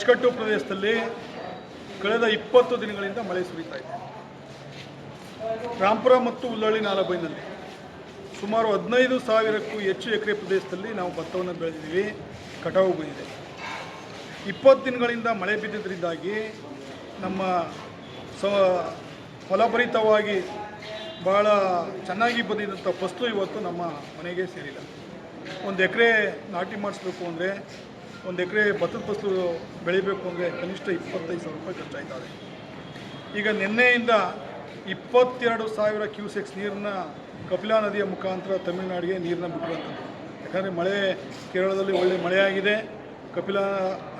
ಅಚ್ಚುಕಟ್ಟು ಪ್ರದೇಶದಲ್ಲಿ ಕಳೆದ ಇಪ್ಪತ್ತು ದಿನಗಳಿಂದ ಮಳೆ ಸುರಿತಾ ಇದೆ. ರಾಂಪುರ ಮತ್ತು ಉಲ್ಲಳ್ಳಿ ನಾಲಬೈನಲ್ಲಿ ಸುಮಾರು ಹದಿನೈದು ಸಾವಿರಕ್ಕೂ ಹೆಚ್ಚು ಎಕರೆ ಪ್ರದೇಶದಲ್ಲಿ ನಾವು ಭತ್ತವನ್ನು ಬೆಳೆದಿದ್ದೀವಿ. ಕಟಾವು ಬಂದಿದೆ. ಇಪ್ಪತ್ತು ದಿನಗಳಿಂದ ಮಳೆ ಬಿದ್ದಿದ್ದರಿಂದಾಗಿ ನಮ್ಮ ಸ ಫಲಭರಿತವಾಗಿ ಭಾಳ ಚೆನ್ನಾಗಿ ಬಂದಿದ್ದಂಥ ಫಸಲು ಇವತ್ತು ನಮ್ಮ ಮನೆಗೆ ಸೇರಿಲ್ಲ. ಒಂದು ಎಕರೆ ನಾಟಿ ಮಾಡಿಸ್ಬೇಕು ಅಂದರೆ ಒಂದು ಎಕರೆ ಭತ್ತದ ಫಸಲು ಬೆಳಿಬೇಕು ಅಂದರೆ ಕನಿಷ್ಠ ಇಪ್ಪತ್ತೈದು ಸಾವಿರ ರೂಪಾಯಿ ಖರ್ಚಾಯ್ತದೆ. ಈಗ ನಿನ್ನೆಯಿಂದ ಇಪ್ಪತ್ತೆರಡು ಸಾವಿರ ಕ್ಯೂಸೆಕ್ಸ್ ನೀರನ್ನ ಕಪಿಲಾ ನದಿಯ ಮುಖಾಂತರ ತಮಿಳುನಾಡಿಗೆ ನೀರನ್ನ ಬಿಟ್ಟಿರುವಂಥದ್ದು. ಯಾಕಂದರೆ ಮಳೆ ಕೇರಳದಲ್ಲಿ ಒಳ್ಳೆ ಮಳೆಯಾಗಿದೆ. ಕಪಿಲಾ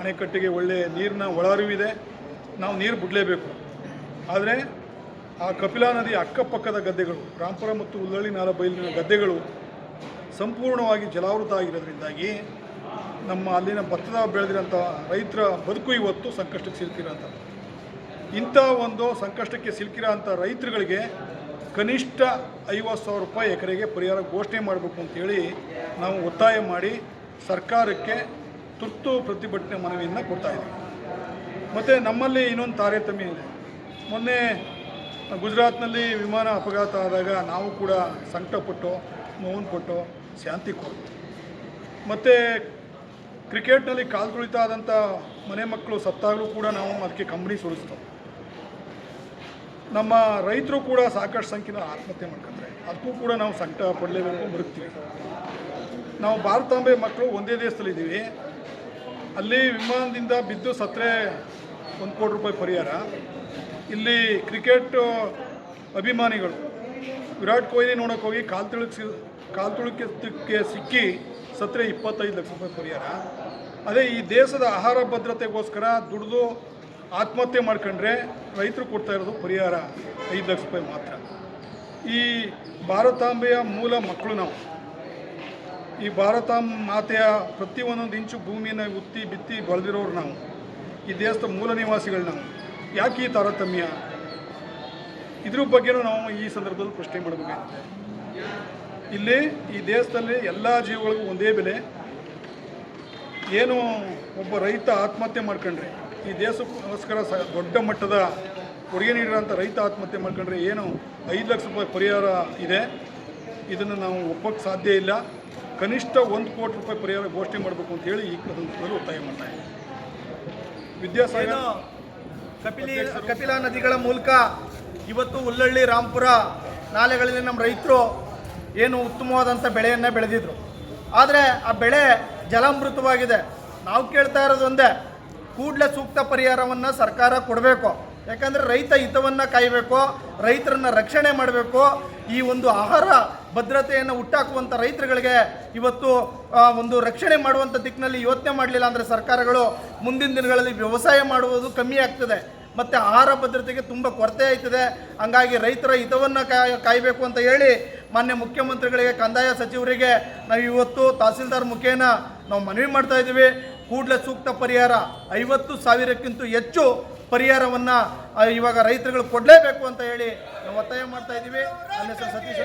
ಅಣೆಕಟ್ಟೆಗೆ ಒಳ್ಳೆ ನೀರಿನ ಒಳಹರಿವಿದೆ ನಾವು ನೀರು ಬಿಡಲೇಬೇಕು. ಆದರೆ ಆ ಕಪಿಲಾ ನದಿ ಅಕ್ಕಪಕ್ಕದ ಗದ್ದೆಗಳು, ರಾಂಪುರ ಮತ್ತು ಉಲ್ಲಳ್ಳಿ ನಾಲ ಬಯಲಿನ ಗದ್ದೆಗಳು ಸಂಪೂರ್ಣವಾಗಿ ಜಲಾವೃತ ಆಗಿರೋದ್ರಿಂದಾಗಿ ನಮ್ಮ ಅಲ್ಲಿನ ಭತ್ತದ ಬೆಳೆದಿರೋಂಥ ರೈತರ ಬದುಕು ಇವತ್ತು ಸಂಕಷ್ಟಕ್ಕೆ ಸಿಲುಕಿರೋಂಥ ಇಂಥ ಒಂದು ಸಂಕಷ್ಟಕ್ಕೆ ಸಿಲುಕಿರೋ ಅಂಥ ರೈತರುಗಳಿಗೆ ಕನಿಷ್ಠ ಐವತ್ತು ಸಾವಿರ ರೂಪಾಯಿ ಎಕರೆಗೆ ಪರಿಹಾರ ಘೋಷಣೆ ಮಾಡಬೇಕು ಅಂತೇಳಿ ನಾವು ಒತ್ತಾಯ ಮಾಡಿ ಸರ್ಕಾರಕ್ಕೆ ತುರ್ತು ಪ್ರತಿಭಟನೆ ಮನವಿಯನ್ನು ಕೊಡ್ತಾ ಇದ್ದೀವಿ. ಮತ್ತು ನಮ್ಮಲ್ಲಿ ಇನ್ನೊಂದು ತಾರತಮ್ಯ ಇದೆ. ಮೊನ್ನೆ ಗುಜರಾತ್ನಲ್ಲಿ ವಿಮಾನ ಅಪಘಾತ ಆದಾಗ ನಾವು ಕೂಡ ಸಂಕಟಪಟ್ಟು ನೋವನ್ನು ಕೊಟ್ಟು, ಶಾಂತಿ ಕೊಡ್ತೀವಿ ಮತ್ತು ಕ್ರಿಕೆಟ್ನಲ್ಲಿ ಕಾಲು ತುಳಿತ ಆದಂಥ ಮನೆ ಮಕ್ಕಳು ಸತ್ತಾಗಲೂ ಕೂಡ ನಾವು ಅದಕ್ಕೆ ಕಂಬನಿ ಸುರಿಸ್ತೇವೆ ನಮ್ಮ ರೈತರು ಕೂಡ ಸಾಕಷ್ಟು ಸಂಖ್ಯೆನ ಆತ್ಮಹತ್ಯೆ ಮಾಡ್ಕೊಂಡ್ರೆ. ಅದಕ್ಕೂ ಕೂಡ ನಾವು ಸಂಕಟ ಪಡಲೇಬೇಕು ಬರುತ್ತೀವಿ ನಾವು ಭಾರತಾಂಬೆ ಮಕ್ಕಳು ಒಂದೇ ದೇಶದಲ್ಲಿದ್ದೀವಿ ಅಲ್ಲಿ ವಿಮಾನದಿಂದ ಬಿದ್ದು ಸತ್ತರೆ ಒಂದು ಕೋಟಿ ರೂಪಾಯಿ ಪರಿಹಾರ. ಇಲ್ಲಿ ಕ್ರಿಕೆಟ್ ಅಭಿಮಾನಿಗಳು, ವಿರಾಟ್ ಕೊಹ್ಲಿ ನೋಡೋಕೆ ಹೋಗಿ ಕಾಲು ಸಿ ಕಾಲು ತುಳುಕಕ್ಕೆ ಸಿಕ್ಕಿ ಸತ್ತರೆ ಇಪ್ಪತ್ತೈದು ಲಕ್ಷ ರೂಪಾಯಿ ಪರಿಹಾರ ಅದೇ ಈ ದೇಶದ ಆಹಾರ ಭದ್ರತೆಗೋಸ್ಕರ ದುಡಿದು ಆತ್ಮಹತ್ಯೆ ಮಾಡ್ಕೊಂಡ್ರೆ ರೈತರು ಕೊಡ್ತಾ ಇರೋದು ಪರಿಹಾರ, ಐದು ಲಕ್ಷ ರೂಪಾಯಿ ಮಾತ್ರ. ಈ ಭಾರತಾಂಬೆಯ ಮೂಲ ಮಕ್ಕಳು ನಾವು. ಈ ಭಾರತ ಮಾತೆಯ ಪ್ರತಿ ಒಂದೊಂದು ಇಂಚು ಭೂಮಿಯನ್ನು ಉತ್ತಿ ಬಿತ್ತಿ ಬೆಳೆದಿರೋರು ನಾವು. ಈ ದೇಶದ ಮೂಲ ನಿವಾಸಿಗಳು ನಾವು. ಯಾಕೆ ಈ ತಾರತಮ್ಯ? ಇದ್ರ ಬಗ್ಗೆನೂ ನಾವು ಈ ಸಂದರ್ಭದಲ್ಲಿ ಪ್ರಶ್ನೆ ಮಾಡಬೇಕಾಗುತ್ತೆ ಇಲ್ಲಿ ಈ ದೇಶದಲ್ಲಿ ಎಲ್ಲ ಜೀವಗಳಿಗೂ ಒಂದೇ ಬೆಲೆ. ಏನು ಒಬ್ಬ ರೈತ ಆತ್ಮಹತ್ಯೆ ಮಾಡ್ಕೊಂಡ್ರೆ ಈ ದೇಶಕ್ಕೋಸ್ಕರ ಸ ದೊಡ್ಡ ಮಟ್ಟದ ಕೊಡುಗೆ ನೀಡಿರೋಂಥ ರೈತ ಆತ್ಮಹತ್ಯೆ ಮಾಡ್ಕೊಂಡ್ರೆ ಏನು ಐದು ಲಕ್ಷ ರೂಪಾಯಿ ಪರಿಹಾರ ಇದೆ. ಇದನ್ನು ನಾವು ಒಪ್ಪಕ್ಕೆ ಸಾಧ್ಯ ಇಲ್ಲ. ಕನಿಷ್ಠ ಒಂದು ಕೋಟಿ ರೂಪಾಯಿ ಪರಿಹಾರ ಘೋಷಣೆ ಮಾಡಬೇಕು ಅಂತ ಹೇಳಿ ಈ ಸಂದರ್ಭದಲ್ಲಿ ಒತ್ತಾಯ ಮಾಡ್ತಾ ಇದೆ ವಿದ್ಯಾಸಾಗರ ಕಪಿಲಿ ಕಪಿಲಾ ನದಿಗಳ ಮೂಲಕ ಇವತ್ತು ಉಲ್ಲಳ್ಳಿ ರಾಂಪುರ ನಾಲೆಗಳಲ್ಲಿ ನಮ್ಮ ರೈತರು ಏನು ಉತ್ತಮವಾದಂಥ ಬೆಳೆಯನ್ನು ಬೆಳೆದಿದ್ರು. ಆದರೆ ಆ ಬೆಳೆ ಜಲಾಮೃತವಾಗಿದೆ. ನಾವು ಕೇಳ್ತಾ ಇರೋದು ಒಂದೇ, ಕೂಡಲೇ ಸೂಕ್ತ ಪರಿಹಾರವನ್ನು ಸರ್ಕಾರ ಕೊಡಬೇಕು. ಯಾಕಂದರೆ ರೈತ ಹಿತವನ್ನು ಕಾಯಬೇಕು, ರೈತರನ್ನ ರಕ್ಷಣೆ ಮಾಡಬೇಕು. ಈ ಒಂದು ಆಹಾರ ಭದ್ರತೆಯನ್ನು ಹುಟ್ಟಾಕುವಂಥ ರೈತರುಗಳಿಗೆ ಇವತ್ತು ಒಂದು ರಕ್ಷಣೆ ಮಾಡುವಂಥ ದಿಕ್ಕಿನಲ್ಲಿ ಯೋಚನೆ ಮಾಡಲಿಲ್ಲ ಅಂದರೆ ಸರ್ಕಾರಗಳು ಮುಂದಿನ ದಿನಗಳಲ್ಲಿ ವ್ಯವಸಾಯ ಮಾಡುವುದು ಕಮ್ಮಿ ಆಗ್ತದೆ. ಮತ್ತು ಆಹಾರ ಭದ್ರತೆಗೆ ತುಂಬ ಕೊರತೆ ಆಯ್ತದೆ. ಹಂಗಾಗಿ ರೈತರ ಹಿತವನ್ನು ಕಾಯ, ಕಾಯಬೇಕು ಅಂತ ಹೇಳಿ ಮಾನ್ಯ ಮುಖ್ಯಮಂತ್ರಿಗಳಿಗೆ, ಕಂದಾಯ ಸಚಿವರಿಗೆ ನಾವು ಇವತ್ತು ತಹಸೀಲ್ದಾರ್ ಮುಖೇನ ನಾವು ಮನವಿ ಮಾಡ್ತಾ ಇದ್ದೀವಿ ಕೂಡಲೇ ಸೂಕ್ತ ಪರಿಹಾರ, ಐವತ್ತು ಸಾವಿರಕ್ಕಿಂತ ಹೆಚ್ಚು ಪರಿಹಾರವನ್ನು ಇವಾಗ ರೈತರುಗಳು ಕೊಡಲೇಬೇಕು ಅಂತ ಹೇಳಿ ನಾವು ಒತ್ತಾಯ ಮಾಡ್ತಾ ಇದ್ದೀವಿ ಸತೀಶ್.